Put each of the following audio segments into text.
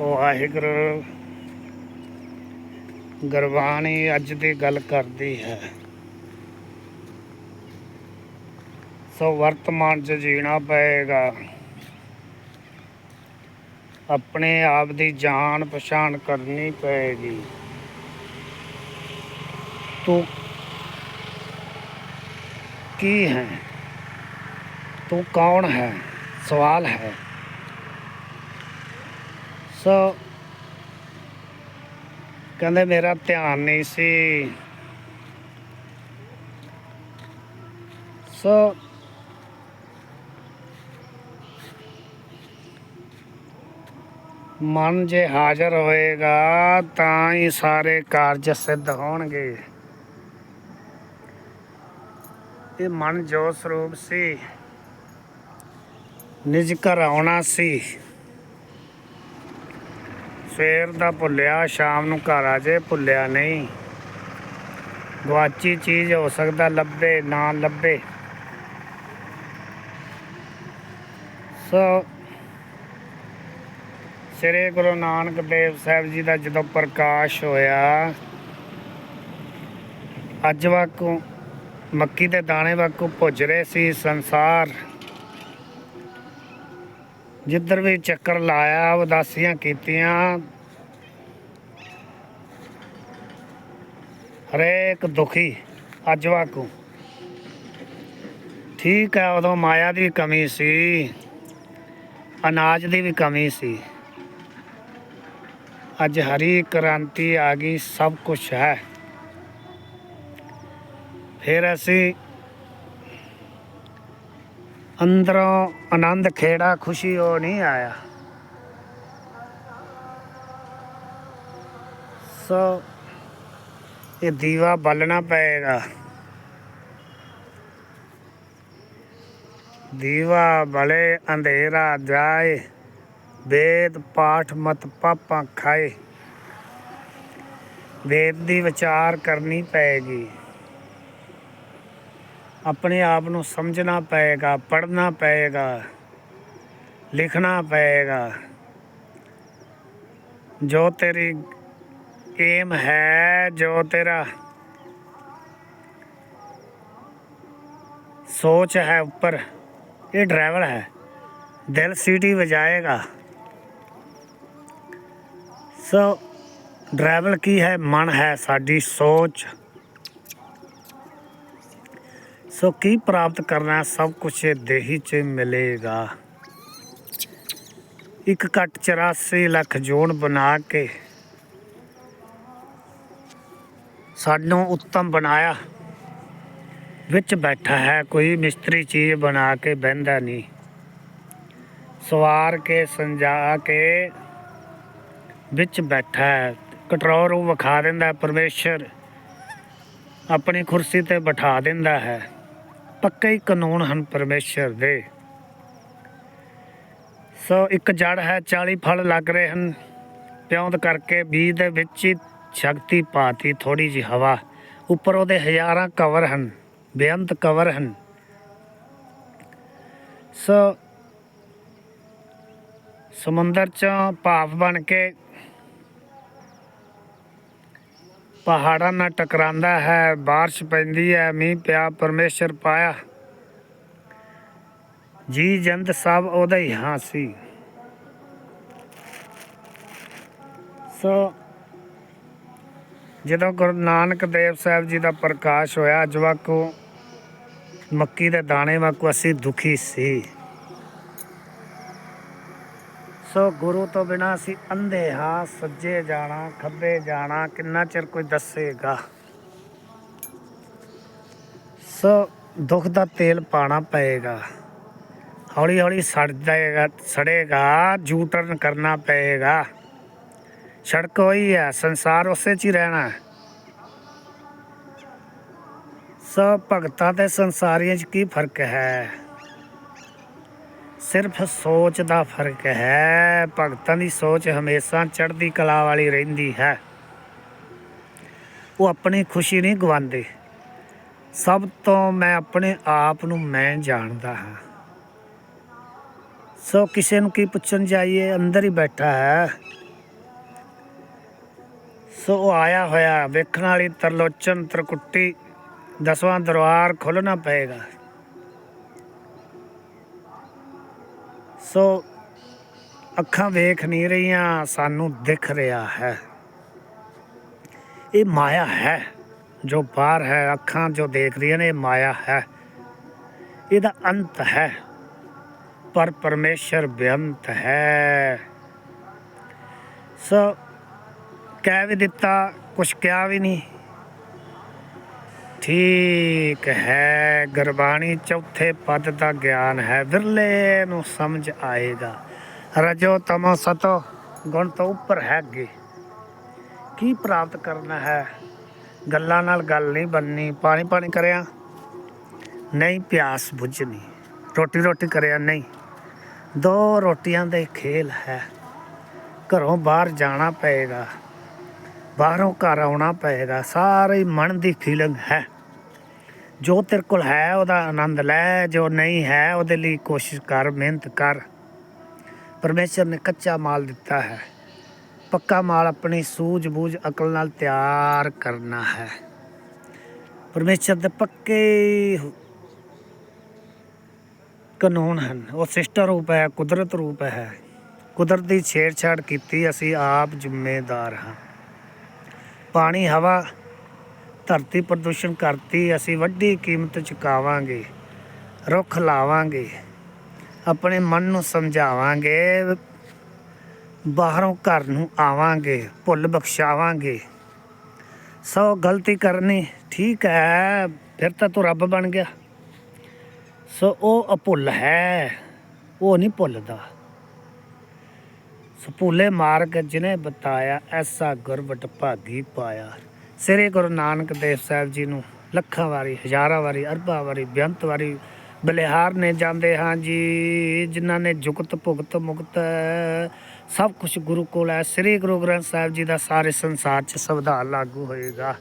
ਵਾਹਿਗੁਰੂ। ਗੁਰਬਾਣੀ ਅੱਜ ਦੀ ਗੱਲ ਕਰਦੀ ਹੈ। ਸੋ ਵਰਤਮਾਨ ਚ ਜੀਣਾ ਪਏਗਾ। ਆਪਣੇ ਆਪ ਦੀ ਜਾਣ ਪਛਾਣ ਕਰਨੀ ਪਏਗੀ। ਤੂੰ ਕੀ ਹੈ? ਤੂੰ ਕੌਣ ਹੈ? ਸਵਾਲ ਹੈ। ਸੋ ਕਹਿੰਦੇ ਮੇਰਾ ਧਿਆਨ ਨਹੀਂ ਸੀ। ਸੋ ਮਨ ਜੇ ਹਾਜ਼ਰ ਹੋਏਗਾ ਤਾਂ ਹੀ ਸਾਰੇ ਕਾਰਜ ਸਿੱਧ ਹੋਣਗੇ। ਇਹ ਮਨ ਜੋ ਸਰੂਪ ਸੀ, ਨਿਜ ਘਰ ਆਉਣਾ ਸੀ। ਸਵੇਰ ਦਾ ਭੁੱਲਿਆ, ਸ਼ਾਮ ਨੂੰ ਘਰ ਆ ਜੇ, ਭੁੱਲਿਆ ਨਹੀਂ। ਗਵਾਚੀ ਚੀਜ਼ ਹੋ ਸਕਦਾ, ਲੱਭੇ, ਨਾ ਲੱਭੇ। ਸੋ, ਸ੍ਰੀ ਗੁਰੂ ਨਾਨਕ ਦੇਵ ਸਾਹਿਬ ਜੀ ਦਾ ਜਦੋਂ ਪ੍ਰਕਾਸ਼ ਹੋਇਆ, ਅੱਜ ਵਾਕੂ ਮੱਕੀ ਦੇ ਦਾਣੇ ਵਾਕੂ ਭੁੱਜ ਰਹੇ ਸੀ ਸੰਸਾਰ। ਜਿੱਧਰ ਵੀ ਚੱਕਰ ਲਾਇਆ, ਉਦਾਸੀਆਂ ਕੀਤੀਆਂ ਹਰੇਕ ਦੁਖੀ, ਅੱਜ ਵਾਕੂ। ਠੀਕ ਹੈ, ਉਦੋਂ ਮਾਇਆ ਦੀ ਕਮੀ ਸੀ, ਅਨਾਜ ਦੀ ਵੀ ਕਮੀ ਸੀ। ਅੱਜ ਹਰੀ ਕ੍ਰਾਂਤੀ ਆ ਗਈ, ਸਭ ਕੁਝ ਹੈ। ਫਿਰ ਅਸੀਂ ਅੰਦਰੋਂ ਆਨੰਦ, ਖੇੜਾ, ਖੁਸ਼ੀ, ਉਹ ਨਹੀਂ ਆਇਆ। ਸੋ ਇਹ ਦੀਵਾ ਬਲਣਾ ਪਏਗਾ। ਦੀਵਾ ਬਲੇ ਅੰਧੇਰਾ ਜਾਏ, ਵੇਦ ਪਾਠ ਮਤ ਪਾਪਾਂ ਖਾਏ। ਵੇਦ ਦੀ ਵਿਚਾਰ ਕਰਨੀ ਪਏਗੀ। ਆਪਣੇ ਆਪ ਨੂੰ ਸਮਝਣਾ ਪਏਗਾ, ਪੜ੍ਹਨਾ ਪਏਗਾ, ਲਿਖਣਾ ਪਏਗਾ। ਜੋ ਤੇਰੀ ਏਮ ਹੈ ਜੋ ਤੇਰਾ। ਸੋਚ ਹੈ ਉੱਪਰ। ਇਹ ਡਰਾਈਵਰ ਹੈ। ਦਿਲ ਸੀਟੀ ਵਜਾਏਗਾ। ਸੋ ਡਰਾਈਵਰ ਕੀ ਹੈ? ਮਨ ਹੈ ਸਾਡੀ ਸੋਚ। ਸੋ ਕੀ ਪ੍ਰਾਪਤ ਕਰਨਾ? ਸਭ ਕੁਝ ਦੇਹੀ ਚ ਮਿਲੇਗਾ। ਇੱਕ ਘੱਟ 84 ਲੱਖ ਜੋਨ ਬਣਾ ਕੇ ਸਾਨੂੰ ਉੱਤਮ ਬਣਾਇਆ। ਵਿੱਚ ਬੈਠਾ ਹੈ, ਕੋਈ ਮਿਸਤਰੀ ਚੀਜ਼ ਬਣਾ ਕੇ ਬਹਿੰਦਾ ਨਹੀਂ। ਸਵਾਰ ਕੇ ਸੰਜਾ ਕੇ ਵਿੱਚ ਬੈਠਾ ਹੈ ਕਟਰੋਰ ਉਹ ਵਿਖਾ ਦਿੰਦਾ ਹੈ, ਪਰਮੇਸ਼ਰ ਆਪਣੀ ਕੁਰਸੀ ਤੇ ਬਿਠਾ ਦਿੰਦਾ ਹੈ। ਪੱਕੇ ਹੀ ਕਾਨੂੰਨ ਹਨ ਪਰਮੇਸ਼ਰ ਦੇ। ਸੋ ਇੱਕ ਜੜ ਹੈ 40 ਫਲ ਲੱਗ ਰਹੇ ਹਨ। ਪਿਉਂਦ ਕਰਕੇ ਬੀਜ ਦੇ ਵਿੱਚ ਹੀ ਸ਼ਕਤੀ ਪਾਤੀ ਥੋੜੀ ਜਿਹੀ ਹਵਾ ਉੱਪਰ ਉਹਦੇ ਹਜ਼ਾਰਾਂ ਕਵਰ ਹਨ ਬੇਅੰਤ ਕਵਰ ਹਨ ਸੋ ਸਮੁੰਦਰ ਚੋਂ ਭਾਫ ਬਣ ਕੇ ਪਹਾੜਾਂ ਨਾਲ ਟਕਰਾਂਦਾ ਹੈ بارش ਪੈਂਦੀ ਹੈ ਮੀਂਹ ਪਿਆ ਪਰਮੇਸ਼ਰ ਪਾਇਆ ਜੀ ਜੰਦ ਸਭ ਉਹਦਾ ਹੀ ਹਾਂ ਸੀ ਸੋ ਜਦੋਂ ਗੁਰੂ ਨਾਨਕ ਦੇਵ ਸਾਹਿਬ ਜੀ ਦਾ ਪ੍ਰਕਾਸ਼ ਹੋਇਆ, ਅੱਜ ਵਾਕੂ ਮੱਕੀ ਦੇ ਦਾਣੇ ਵਾਕੂ ਅਸੀਂ ਦੁਖੀ ਸੀ। ਸੋ ਗੁਰੂ ਤੋਂ ਬਿਨਾ ਅਸੀਂ ਅੰਧੇ ਹਾਂ ਸੱਜੇ ਜਾਣਾ, ਖੱਬੇ ਜਾਣਾ, ਕਿੰਨਾ ਚਿਰ ਕੋਈ ਦੱਸੇਗਾ? ਸੋ ਦੁੱਖ ਦਾ ਤੇਲ ਪਾਣਾ ਪਏਗਾ। ਹੌਲੀ ਹੌਲੀ ਸੜ ਜਾਏਗਾ, ਸੜੇਗਾ ਜੂ ਟਰਨ ਕਰਨਾ ਪਏਗਾ। ਸੜਕ ਉਹੀ ਹੈ ਸੰਸਾਰ ਉਸੇ 'ਚ ਹੀ ਰਹਿਣਾ। ਹੈ। ਸੋ ਭਗਤਾਂ ਤੇ ਸੰਸਾਰੀਆਂ 'ਚ ਕੀ ਫ਼ਰਕ ਹੈ? ਸਿਰਫ ਸੋਚ ਦਾ ਫ਼ਰਕ ਹੈ। ਭਗਤਾਂ ਦੀ ਸੋਚ ਹਮੇਸ਼ਾ ਚੜ੍ਹਦੀ ਕਲਾ ਵਾਲੀ ਰਹਿੰਦੀ ਹੈ। ਉਹ ਆਪਣੀ ਖੁਸ਼ੀ ਨਹੀਂ ਗਵਾਉਂਦੇ। ਸਭ ਤੋਂ ਮੈਂ ਆਪਣੇ ਆਪ ਨੂੰ ਮੈਂ ਜਾਣਦਾ ਹਾਂ। ਸੋ ਕਿਸੇ ਨੂੰ ਕੀ ਪੁੱਛਣ ਜਾਈਏ, ਅੰਦਰ ਹੀ ਬੈਠਾ ਹੈ। ਸੋ ਉਹ ਆਇਆ ਹੋਇਆ, ਵੇਖਣ ਵਾਲੀ ਤਰਲੋਚਨ ਤਰਕੁੱਟੀ, ਦਸਵਾਂ ਦਰਬਾਰ ਖੋਲਣਾ ਪਏਗਾ। ਸੋ ਅੱਖਾਂ ਵੇਖ ਨਹੀਂ ਰਹੀਆਂ, ਸਾਨੂੰ ਦਿਖ ਰਿਹਾ ਹੈ। ਇਹ ਮਾਇਆ ਹੈ, ਜੋ ਬਾਹਰ ਹੈ, ਅੱਖਾਂ ਜੋ ਦੇਖ ਰਹੀਆਂ ਨੇ, ਇਹ ਮਾਇਆ ਹੈ। ਇਹਦਾ ਅੰਤ ਹੈ, ਪਰ ਪਰਮੇਸ਼ਰ ਬੇਅੰਤ ਹੈ। ਸੋ ਕਹਿ ਵੀ ਦਿੱਤਾ, ਕੁਛ ਕਿਹਾ ਵੀ ਨਹੀਂ। ਠੀਕ ਹੈ, ਗੁਰਬਾਣੀ ਚੌਥੇ ਪਦ ਦਾ ਗਿਆਨ ਹੈ, ਵਿਰਲੇ ਨੂੰ ਸਮਝ ਆਏਗਾ। ਰਜੋ ਤਮੋ ਸਤੋ, ਗੁਣ ਤੋਂ ਉੱਪਰ ਹੈ ਅੱਗੇ। ਕੀ ਪ੍ਰਾਪਤ ਕਰਨਾ ਹੈ? ਗੱਲਾਂ ਨਾਲ ਗੱਲ ਨਹੀਂ ਬੰਨੀ ਪਾਣੀ ਪਾਣੀ ਕਰਿਆ? ਨਹੀਂ, ਪਿਆਸ ਬੁਝਣੀ। ਰੋਟੀ ਰੋਟੀ ਕਰਿਆ? ਨਹੀਂ। ਦੋ ਰੋਟੀਆਂ ਦੇ ਖੇਲ ਹੈ। ਘਰੋਂ ਬਾਹਰ ਜਾਣਾ ਪਏਗਾ। ਬਾਹਰੋਂ ਘਰ ਆਉਣਾ ਪਏਗਾ, ਸਾਰੇ ਮਨ ਦੀ ਫੀਲਿੰਗ ਹੈ। ਜੋ ਤੇਰੇ ਕੋਲ ਹੈ, ਉਹਦਾ ਆਨੰਦ ਲੈ, ਜੋ ਨਹੀਂ ਹੈ, ਉਹਦੇ ਲਈ ਕੋਸ਼ਿਸ਼ ਕਰ, ਮਿਹਨਤ ਕਰ। ਪਰਮੇਸ਼ਰ ਨੇ ਕੱਚਾ ਮਾਲ ਦਿੱਤਾ ਹੈ। ਪੱਕਾ ਮਾਲ ਆਪਣੀ ਸੂਝ-ਬੂਝ, ਅਕਲ ਨਾਲ ਤਿਆਰ ਕਰਨਾ ਹੈ। ਪਰਮੇਸ਼ਰ ਦੇ ਪੱਕੇ ਕਾਨੂੰਨ ਹਨ। ਉਹ ਸਿਸਟਰ ਰੂਪ ਹੈ, ਕੁਦਰਤ ਰੂਪ ਹੈ। ਕੁਦਰਤ ਦੀ ਛੇੜਛਾੜ ਕੀਤੀ, ਅਸੀਂ ਆਪ ਜ਼ਿੰਮੇਦਾਰ ਹਾਂ। ਪਾਣੀ, ਹਵਾ, ਧਰਤੀ ਪ੍ਰਦੂਸ਼ਣ ਕਰਤੀ, ਅਸੀਂ ਵੱਡੀ ਕੀਮਤ ਚੁਕਾਵਾਂਗੇ, ਰੁੱਖ ਲਾਵਾਂਗੇ, ਆਪਣੇ ਮਨ ਨੂੰ ਸਮਝਾਵਾਂਗੇ, ਬਾਹਰੋਂ ਘਰ ਨੂੰ ਆਵਾਂਗੇ, ਭੁੱਲ ਬਖਸ਼ਾਵਾਂਗੇ। ਸੋ ਗਲਤੀ ਕਰਨੀ ਠੀਕ ਹੈ, ਫਿਰ ਤਾਂ ਤੂੰ ਰੱਬ ਬਣ ਗਿਆ। ਸੋ ਉਹ ਅਭੁੱਲ ਹੈ, ਉਹ ਨਹੀਂ ਭੁੱਲਦਾ। ਸਪੂਲੇ ਮਾਰਗ ਜਿਨੇ ਬਤਾਇਆ, ਐਸਾ ਗੁਰਬਟ ਭਾਗੀ ਪਾਇਆ। ਸ੍ਰੀ ਗੁਰੂ ਨਾਨਕ ਦੇਵ ਸਾਹਿਬ ਜੀ ਨੂੰ ਲੱਖਾਂ ਵਾਰੀ, ਹਜ਼ਾਰਾਂ ਵਾਰੀ, ਅਰਬਾਂ ਵਾਰੀ, ਬੇਅੰਤ ਵਾਰੀ ਬਲਿਹਾਰ ਨੇ ਜਾਂਦੇ ਹਾਂ ਜੀ, ਜਿਨ੍ਹਾਂ ਨੇ ਜੁਗਤ ਭੁਗਤ ਮੁਕਤ ਸਭ ਕੁਝ ਗੁਰੂ ਕੋਲ ਹੈ। ਸ੍ਰੀ ਗੁਰੂ ਗ੍ਰੰਥ ਸਾਹਿਬ ਜੀ ਦਾ ਸਾਰੇ ਸੰਸਾਰ 'ਚ ਸੰਵਿਧਾਨ ਲਾਗੂ ਹੋਏਗਾ।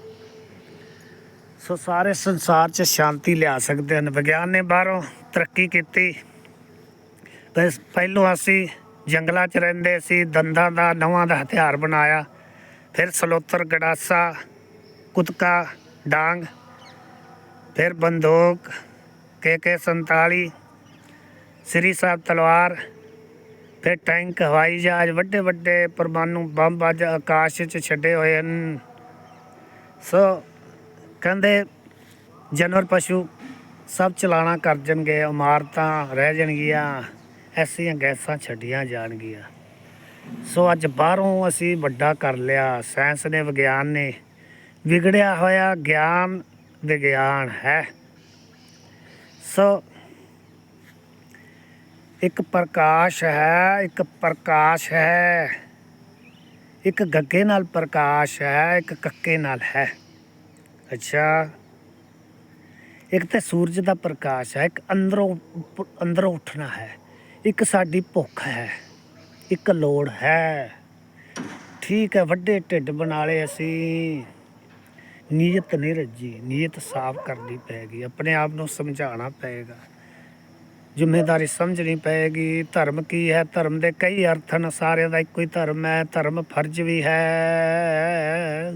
ਸੋ ਸਾਰੇ ਸੰਸਾਰ 'ਚ ਸ਼ਾਂਤੀ ਲਿਆ ਸਕਦੇ ਹਨ। ਵਿਗਿਆਨ ਨੇ ਬਾਹਰੋਂ ਤਰੱਕੀ ਕੀਤੀ। ਪਹਿਲੋਂ ਅਸੀਂ ਜੰਗਲਾਂ 'ਚ ਰਹਿੰਦੇ ਸੀ, ਦੰਦਾਂ ਦਾ ਨਵਾਂ ਦਾ ਹਥਿਆਰ ਬਣਾਇਆ। ਫਿਰ ਸਲੋਤਰ, ਗੜਾਸਾ, ਕੁਤਕਾ, ਡਾਂਗ, ਫਿਰ ਬੰਦੂਕ, ਕੇ ਕੇ 47 ਸ੍ਰੀ ਸਾਹਿਬ ਤਲਵਾਰ, ਫਿਰ ਟੈਂਕ, ਹਵਾਈ ਜਹਾਜ਼, ਵੱਡੇ ਵੱਡੇ ਪਰਮਾਣੂ ਬੰਬ ਅੱਜ ਆਕਾਸ਼ 'ਚ ਛੱਡੇ ਹੋਏ ਹਨ। ਸੋ ਕਹਿੰਦੇ ਜਾਨਵਰ ਪਸ਼ੂ ਸਭ ਚਲਾਣਾ ਕਰ ਜਾਣਗੇ, ਇਮਾਰਤਾਂ ਰਹਿ ਜਾਣਗੀਆਂ। ਐਸੀਆਂ ਗੈਸਾਂ ਛੱਡੀਆਂ ਜਾਣਗੀਆਂ। ਸੋ ਅੱਜ ਬਾਹਰੋਂ ਅਸੀਂ ਵੱਡਾ ਕਰ ਲਿਆ। ਸਾਇੰਸ ਨੇ, ਵਿਗਿਆਨ ਨੇ ਵਿਗੜਿਆ ਹੋਇਆ ਗਿਆਨ ਵਿਗਿਆਨ ਹੈ। ਸੋ ਇੱਕ ਪ੍ਰਕਾਸ਼ ਹੈ, ਇੱਕ ਪ੍ਰਕਾਸ਼ ਹੈ। ਇੱਕ ਗੱਗੇ ਨਾਲ ਪ੍ਰਕਾਸ਼ ਹੈ, ਇੱਕ ਕੱਕੇ ਨਾਲ ਹੈ। ਅੱਛਾ। ਇੱਕ ਤਾਂ ਸੂਰਜ ਦਾ ਪ੍ਰਕਾਸ਼ ਹੈ, ਇੱਕ ਅੰਦਰੋਂ ਅੰਦਰੋਂ ਉੱਠਣਾ ਹੈ। ਇੱਕ ਸਾਡੀ ਭੁੱਖ ਹੈ, ਇੱਕ ਲੋੜ ਹੈ। ਠੀਕ ਹੈ, ਵੱਡੇ ਢਿੱਡ ਬਣਾ ਲਏ ਅਸੀਂ। ਨੀਅਤ ਨਹੀਂ ਰੱਜੀ, ਨੀਅਤ ਸਾਫ਼ ਕਰਨੀ ਪਏਗੀ ਆਪਣੇ ਆਪ ਨੂੰ ਸਮਝਾਉਣਾ ਪਏਗਾ ਜ਼ਿੰਮੇਵਾਰੀ ਸਮਝਣੀ ਪਏਗੀ ਧਰਮ ਕੀ ਹੈ? ਧਰਮ ਦੇ ਕਈ ਅਰਥ ਹਨ ਸਾਰਿਆਂ ਦਾ ਇੱਕੋ ਹੀ ਧਰਮ ਹੈ, ਧਰਮ ਫਰਜ਼ ਵੀ ਹੈ।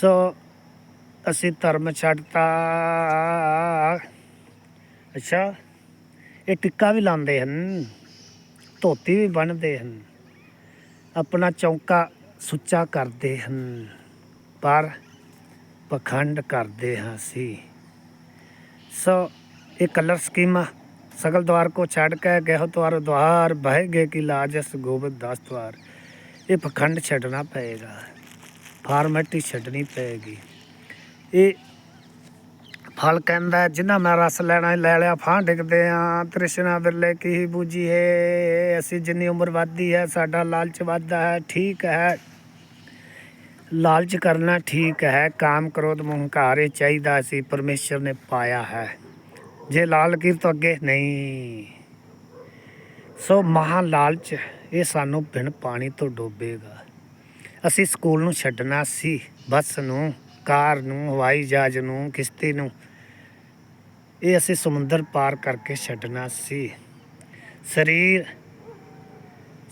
ਸੋ ਅਸੀਂ ਧਰਮ ਛੱਡਤਾ। ਅੱਛਾ। ਇਹ ਟਿੱਕਾ ਵੀ ਲਾਉਂਦੇ ਹਨ, ਧੋਤੀ ਵੀ ਬੰਨ੍ਹਦੇ ਹਨ, ਆਪਣਾ ਚੌਂਕਾ ਸੁੱਚਾ ਕਰਦੇ ਹਨ, ਪਰ ਪਖੰਡ ਕਰਦੇ ਹਾਂ ਅਸੀਂ। ਸੋ ਇਹ ਕਲਰ ਸਕੀਮਾਂ ਸਗਲ ਦਵਾਰ ਕੋ ਛੱਡ ਕੇ ਗਹਿ ਦਵਾਰ ਦਵਾਰ ਬਹਿ ਗਏ ਕਿ ਲਾਜਸ ਗੋਬਿੰਦ ਦਾਸ ਦਵਾਰ। ਇਹ ਪਖੰਡ ਛੱਡਣਾ ਪਏਗਾ, ਫਾਰਮੈਲਿਟੀ ਛੱਡਣੀ ਪਏਗੀ। ਇਹ ਫਲ ਕਹਿੰਦਾ ਜਿੰਨਾ ਮੈਂ ਰਸ ਲੈਣਾ ਲੈ ਲਿਆ ਫਾਂ ਡਿੱਗਦੇ ਆ। ਤ੍ਰਿਸ਼ਨਾ ਬਿਰਲੇ ਕੀ ਹੀ ਬੂਝੀਏ ਅਸੀਂ ਜਿੰਨੀ ਉਮਰ ਵੱਧਦੀ ਹੈ, ਸਾਡਾ ਲਾਲਚ ਵੱਧਦਾ ਹੈ, ਠੀਕ ਹੈ। ਲਾਲਚ ਕਰਨਾ ਠੀਕ ਹੈ, ਕਾਮ ਕ੍ਰੋਧ ਮਹੰਕਾਰ ਇਹ ਚਾਹੀਦਾ ਸੀ ਪਰਮੇਸ਼ਰ ਨੇ ਪਾਇਆ ਹੈ। ਜੇ ਲਾਲ ਕੀ ਤੋਂ ਅੱਗੇ ਨਹੀਂ, ਸੋ ਮਹਾ ਲਾਲਚ, ਇਹ ਸਾਨੂੰ ਬਿਨ ਪਾਣੀ ਤੋਂ ਡੋਬੇਗਾ। ਅਸੀਂ ਸਕੂਲ ਨੂੰ ਛੱਡਣਾ ਸੀ, ਬੱਸ ਨੂੰ, ਕਾਰ ਨੂੰ, ਹਵਾਈ ਜਹਾਜ਼ ਨੂੰ, ਕਿਸ਼ਤੀ ਨੂੰ ਇਹ ਅਸੀਂ ਸਮੁੰਦਰ ਪਾਰ ਕਰਕੇ ਛੱਡਣਾ ਸੀ। ਸਰੀਰ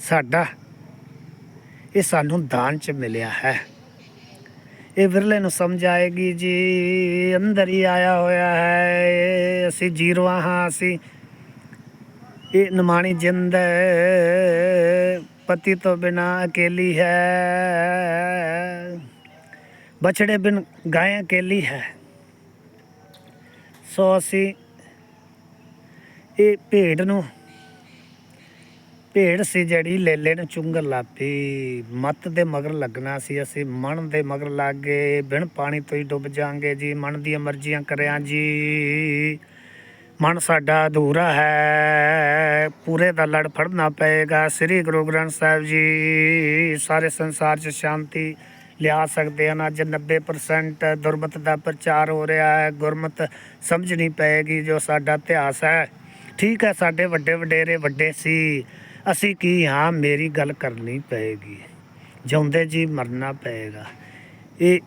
ਸਾਡਾ, ਇਹ ਸਾਨੂੰ ਦਾਨ ਚ ਮਿਲਿਆ ਹੈ। ਇਹ ਵਿਰਲੇ ਨੂੰ ਸਮਝ ਆਏਗੀ, ਜੀ ਅੰਦਰ ਹੀ ਆਇਆ ਹੋਇਆ ਹੈ, ਅਸੀਂ ਜੀਰਵਾ ਹਾਂ, ਅਸੀਂ ਇਹ ਨਿਮਾਣੀ ਜਿੰਦ ਪਤੀ ਤੋਂ ਬਿਨਾ ਅਕੇਲੀ ਹੈ। ਬਛੜੇ ਬਿਨ ਗਾਂ ਅਕੇਲੀ ਹੈ। ਸੋ ਅਸੀਂ। ਇਹ ਭੇਡ ਨੂੰ, ਭੇਡ ਸੀ ਜਿਹੜੀ ਲੇਲੇ ਨੂੰ ਚੁੰਗਰ ਲਾਪੀ ਮੱਤ ਦੇ ਮਗਰ ਲੱਗਣਾ ਸੀ ਅਸੀਂ, ਮਨ ਦੇ ਮਗਰ ਲੱਗ ਗਏ। ਬਿਨ ਪਾਣੀ ਤੋਂ ਹੀ ਡੁੱਬ ਜਾਾਂਗੇ ਜੀ, ਮਨ ਦੀਆਂ ਮਰਜ਼ੀਆਂ ਕਰਿਆ ਜੀ। ਮਨ ਸਾਡਾ ਅਧੂਰਾ ਹੈ, ਪੂਰੇ ਦਾ ਲੜ ਫੜਨਾ ਪਏਗਾ। ਸ੍ਰੀ ਗੁਰੂ ਗ੍ਰੰਥ ਸਾਹਿਬ ਜੀ, ਸਾਰੇ ਸੰਸਾਰ 'ਚ ਸ਼ਾਂਤੀ ਲਿਆ ਸਕਦੇ ਹਨ। ਅੱਜ 90% ਦੁਰਮਤ ਦਾ ਪ੍ਰਚਾਰ ਹੋ ਰਿਹਾ ਹੈ। ਗੁਰਮਤ ਸਮਝਣੀ ਪਏਗੀ ਜੋ ਸਾਡਾ ਇਤਿਹਾਸ ਹੈ। ਠੀਕ ਹੈ, ਸਾਡੇ ਵੱਡੇ ਵਡੇਰੇ ਵੱਡੇ ਸੀ। ਅਸੀਂ ਕੀ ਹਾਂ, ਮੇਰੀ ਗੱਲ ਕਰਨੀ ਪਏਗੀ। ਜਿਉਂਦੇ ਜੀ ਮਰਨਾ ਪਏਗਾ। ਇਹ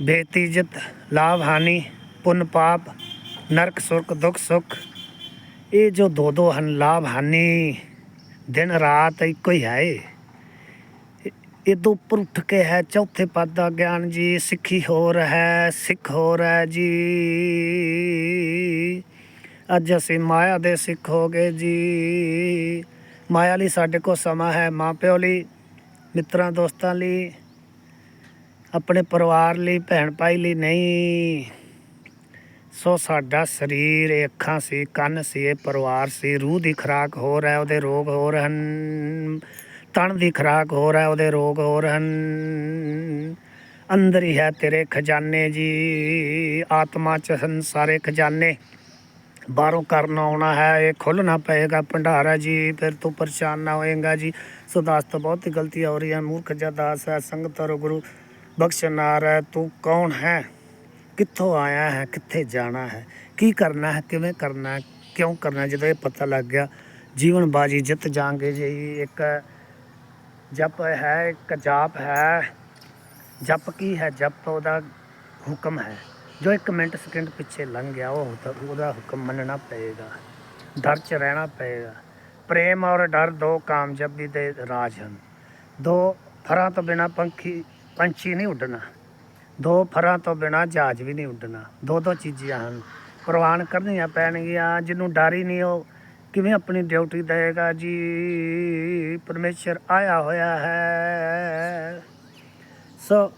ਬੇਤੀ ਇੱਜ਼ਤ ਲਾਭ ਹਾਨੀ ਪੁੰਨ ਪਾਪ, ਨਰਕ ਸੁਰਕ, ਦੁੱਖ ਸੁੱਖ, ਇਹ ਜੋ ਦੋ ਦੋ ਹਨ ਲਾਭ ਹਾਨੀ ਦਿਨ ਰਾਤ ਇੱਕੋ ਹੀ ਹੈ ਇਹ ਇਹ ਉੱਪਰ ਉੱਠ ਕੇ ਹੈ ਚੌਥੇ ਪਦ ਦਾ ਗਿਆਨ ਜੀ, ਸਿੱਖੀ ਹੋਰ ਹੈ, ਸਿੱਖ ਹੋਰ ਹੈ ਜੀ। ਅੱਜ ਅਸੀਂ ਮਾਇਆ ਦੇ ਸਿੱਖ ਹੋ ਗਏ ਜੀ। ਮਾਇਆ ਲਈ ਸਾਡੇ ਕੋਲ ਸਮਾਂ ਹੈ ਮਾਂ ਪਿਓ ਲਈ, ਮਿੱਤਰਾਂ ਦੋਸਤਾਂ ਲਈ, ਆਪਣੇ ਪਰਿਵਾਰ ਲਈ, ਭੈਣ ਭਾਈ ਲਈ ਨਹੀਂ। ਸੋ ਸਾਡਾ ਸਰੀਰ ਇਹ ਅੱਖਾਂ ਸੀ, ਕੰਨ ਸੀ, ਇਹ ਪਰਿਵਾਰ ਸੀ, ਰੂਹ ਦੀ ਖੁਰਾਕ ਹੋਰ ਹੈ, ਉਹਦੇ ਰੋਗ ਹੋਰ ਹਨ। ਤਣ ਦੀ ਖੁਰਾਕ ਹੋਰ ਹੈ, ਉਹਦੇ ਰੋਗ ਹੋਰ ਹਨ। ਅੰਦਰ ਹੀ ਹੈ ਤੇਰੇ ਖਜ਼ਾਨੇ ਜੀ, ਆਤਮਾ ਚ ਹਨ ਸਾਰੇ ਖਜ਼ਾਨੇ। ਬਾਹਰੋਂ ਕਰਨ ਆਉਣਾ ਹੈ, ਇਹ ਖੋਲਣਾ ਪਏਗਾ ਭੰਡਾਰਾ ਜੀ, ਫਿਰ ਤੂੰ ਪਰੇਸ਼ਾਨ ਨਾ ਹੋਏਗਾ ਜੀ। ਸੋ ਦਾਸ ਤੋਂ ਬਹੁਤ ਹੀ ਗਲਤੀਆਂ ਹੋ ਰਹੀਆਂ ਮੂਰਖ ਜਦਾਸ ਹੈ, ਸੰਗਤ ਔਰ ਗੁਰੂ ਬਖਸ਼ਨਾਰ ਹੈ, ਤੂੰ ਕੌਣ ਹੈ? ਕਿੱਥੋਂ ਆਇਆ ਹੈ, ਕਿੱਥੇ ਜਾਣਾ ਹੈ? ਕੀ ਕਰਨਾ ਹੈ, ਕਿਵੇਂ ਕਰਨਾ ਹੈ, ਕਿਉਂ ਕਰਨਾ ਜਦੋਂ ਇਹ ਪਤਾ ਲੱਗ ਗਿਆ, ਜੀਵਨ ਬਾਜੀ ਜਿੱਤ ਜਾਾਂਗੇ ਜੀ, ਇੱਕ ਜਪ ਹੈ, ਇੱਕ ਜਾਪ ਹੈ। ਜਪ ਕੀ ਹੈ? ਜਪ ਉਹਦਾ ਹੁਕਮ ਹੈ। ਜੋ ਇੱਕ ਮਿੰਟ ਸਕਿੰਟ ਪਿੱਛੇ ਲੰਘ ਗਿਆ, ਉਹ ਤਾਂ ਉਹਦਾ ਹੁਕਮ ਮੰਨਣਾ ਪਏਗਾ। ਡਰ 'ਚ ਰਹਿਣਾ ਪਏਗਾ। ਪ੍ਰੇਮ ਔਰ ਡਰ ਦੋ ਕਾਮਯਾਬੀ ਦੇ ਰਾਜ ਹਨ। ਦੋ ਫਰਾਂ ਤੋਂ ਬਿਨਾ ਪੰਖੀ, ਪੰਛੀ ਨਹੀਂ ਉੱਡਣਾ। ਦੋ ਫਰਾਂ ਤੋਂ ਬਿਨਾ ਜਹਾਜ਼ ਵੀ ਨਹੀਂ ਉੱਡਣਾ। ਦੋ ਦੋ ਚੀਜ਼ਾਂ ਹਨ। ਪ੍ਰਵਾਨ ਕਰਨੀਆਂ ਪੈਣਗੀਆਂ। ਜਿਹਨੂੰ ਡਰ ਹੀ ਨਹੀਂ, ਉਹ ਕਿਵੇਂ ਆਪਣੀ ਡਿਊਟੀ ਦੇਗਾ ਜੀ? ਪਰਮੇਸ਼ਰ ਆਇਆ ਹੋਇਆ ਹੈ। ਸੋ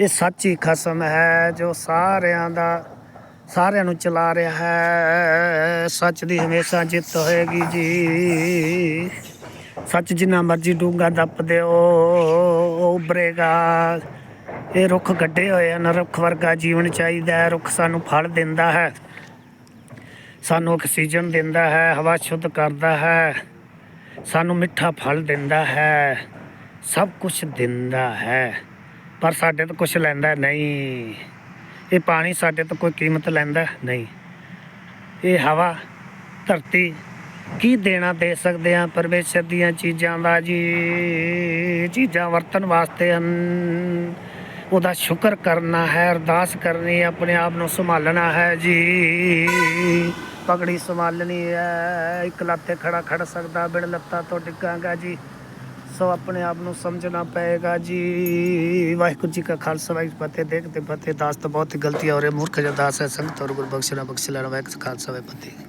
ਇਹ ਸੱਚੀ ਖਸਮ ਹੈ ਜੋ ਸਾਰਿਆਂ ਦਾ, ਸਾਰਿਆਂ ਨੂੰ ਚਲਾ ਰਿਹਾ ਹੈ। ਸੱਚ ਦੀ ਹਮੇਸ਼ਾ ਜਿੱਤ ਹੋਏਗੀ ਜੀ। ਸੱਚ ਜਿੰਨਾ ਮਰਜ਼ੀ ਡੂੰਗਾ ਦੱਪ ਦਿਓ, ਉਹ ਉਭਰੇਗਾ। ਇਹ ਰੁੱਖ ਗੱਡੇ ਹੋਏ ਹਨ, ਰੁੱਖ ਵਰਗਾ ਜੀਵਨ ਚਾਹੀਦਾ ਹੈ, ਰੁੱਖ ਸਾਨੂੰ ਫਲ ਦਿੰਦਾ ਹੈ। ਸਾਨੂੰ ਆਕਸੀਜਨ ਦਿੰਦਾ ਹੈ, ਹਵਾ ਸ਼ੁੱਧ ਕਰਦਾ ਹੈ, ਸਾਨੂੰ ਮਿੱਠਾ ਫਲ ਦਿੰਦਾ ਹੈ, ਸਭ ਕੁਝ ਦਿੰਦਾ ਹੈ। ਪਰ ਸਾਡੇ ਤੋਂ ਕੁਝ ਲੈਂਦਾ ਨਹੀਂ। ਇਹ ਪਾਣੀ ਸਾਡੇ ਤੋਂ ਕੋਈ ਕੀਮਤ ਲੈਂਦਾ ਨਹੀਂ। ਇਹ ਹਵਾ, ਧਰਤੀ ਕੀ ਦੇਣਾ ਦੇ ਸਕਦੇ ਆ ਪਰਮੇਸ਼ਰ ਦੀਆਂ ਚੀਜ਼ਾਂ ਦਾ ਜੀ? ਚੀਜ਼ਾਂ ਵਰਤਣ ਵਾਸਤੇ ਹਨ। ਉਹਦਾ ਸ਼ੁਕਰ ਕਰਨਾ ਹੈ, ਅਰਦਾਸ ਕਰਨੀ ਹੈ, ਆਪਣੇ ਆਪ ਨੂੰ ਸੰਭਾਲਣਾ ਹੈ ਜੀ। ਪਗੜੀ ਸੰਭਾਲਣੀ ਹੈ, ਇੱਕ ਲੱਤੇ ਖੜਾ ਖੜ ਸਕਦਾ, ਬਿਨ ਲੱਤਾਂ ਤੋਂ ਡਿੱਗਾਂਗਾ ਜੀ। ਸੋ ਆਪਣੇ ਆਪ ਨੂੰ ਸਮਝਣਾ ਪਏਗਾ ਜੀ। ਵਾਹਿਗੁਰੂ ਜੀ ਕਾ ਖਾਲਸਾ, ਵਾਹਿਗੁਰੂ ਫਤਿਹ। ਦੇਖਦੇ ਫਤਿਹ, ਦਾਸ ਤਾਂ ਬਹੁਤ ਹੀ ਗਲਤੀਆਂ ਹੋ ਰਹੀ ਮੂਰਖ ਜਦਾਸ ਹੈ, ਸੰਗਤ ਔਰ ਗੁਰਬਖਸ਼ਣਾ ਬਖਸ਼ ਵਾਹਿਗੁਰੂ ਖਾਲਸਾ, ਵਾਹਿਗੁਰੂ ਫਤਿਹ।